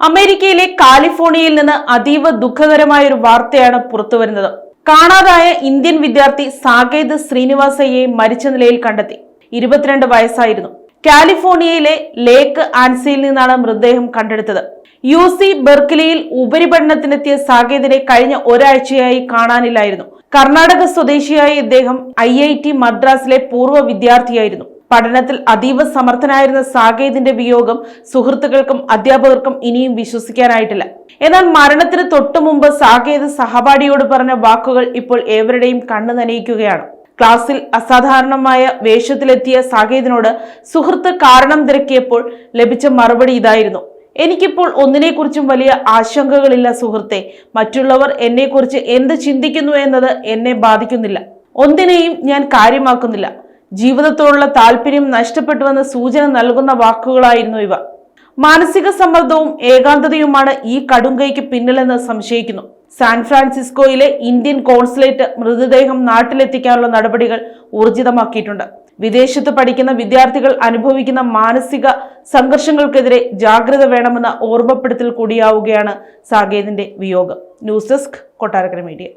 അമേരിക്കയിലെ കാലിഫോർണിയയിൽ നിന്ന് അതീവ ദുഃഖകരമായ ഒരു വാർത്തയാണ് പുറത്തുവരുന്നത്. കാണാതായ ഇന്ത്യൻ വിദ്യാർത്ഥി സാകേത് ശ്രീനിവാസയെ മരിച്ച നിലയിൽ കണ്ടെത്തി. ഇരുപത്തിരണ്ട് വയസ്സായിരുന്നു. കാലിഫോർണിയയിലെ ലേക്ക് ആൻസിയിൽ നിന്നാണ് മൃതദേഹം കണ്ടെടുത്തത്. യു സി ബെർക്കിലിയിൽ ഉപരിപഠനത്തിനെത്തിയ സാകേതിനെ കഴിഞ്ഞ ഒരാഴ്ചയായി കാണാനില്ലായിരുന്നു. കർണാടക സ്വദേശിയായ ഇദ്ദേഹം ഐ ഐ ടി മദ്രാസിലെ പൂർവ വിദ്യാർത്ഥിയായിരുന്നു. പഠനത്തിൽ അതീവ സമർത്ഥനായിരുന്ന സാകേതിന്റെ വിയോഗം സുഹൃത്തുക്കൾക്കും അധ്യാപകർക്കും ഇനിയും വിശ്വസിക്കാനായിട്ടില്ല. എന്നാൽ മരണത്തിന് തൊട്ടു മുമ്പ് സാകേത് സഹപാഠിയോട് പറഞ്ഞ വാക്കുകൾ ഇപ്പോൾ ഏവരുടെയും കണ്ണു നനയിക്കുകയാണ്. ക്ലാസ്സിൽ അസാധാരണമായ വേഷത്തിലെത്തിയ സാകേതിനോട് സുഹൃത്ത് കാരണം തിരക്കിയപ്പോൾ ലഭിച്ച മറുപടി ഇതായിരുന്നു. എനിക്കിപ്പോൾ ഒന്നിനെക്കുറിച്ചും വലിയ ആശങ്കകളില്ല സുഹൃത്തെ. മറ്റുള്ളവർ എന്നെക്കുറിച്ച് എന്ത് ചിന്തിക്കുന്നു എന്നത് എന്നെ ബാധിക്കുന്നില്ല. ഒന്നിനെയും ഞാൻ കാര്യമാക്കുന്നില്ല. ജീവിതത്തോടുള്ള താല്പര്യം നഷ്ടപ്പെട്ടുവെന്ന സൂചന നൽകുന്ന വാക്കുകളായിരുന്നു ഇവ. മാനസിക സമ്മർദ്ദവും ഏകാന്തതയുമാണ് ഈ കടുങ്കൈക്ക് പിന്നിലെന്ന് സംശയിക്കുന്നു. സാൻ ഫ്രാൻസിസ്കോയിലെ ഇന്ത്യൻ കോൺസുലേറ്റ് മൃതദേഹം നാട്ടിലെത്തിക്കാനുള്ള നടപടികൾ ഊർജിതമാക്കിയിട്ടുണ്ട്. വിദേശത്ത് പഠിക്കുന്ന വിദ്യാർത്ഥികൾ അനുഭവിക്കുന്ന മാനസിക സംഘർഷങ്ങൾക്കെതിരെ ജാഗ്രത വേണമെന്ന ഓർമ്മപ്പെടുത്തൽ കൂടിയാവുകയാണ് സാകേതിന്റെ വിയോഗം. News desk Kottarakkara media.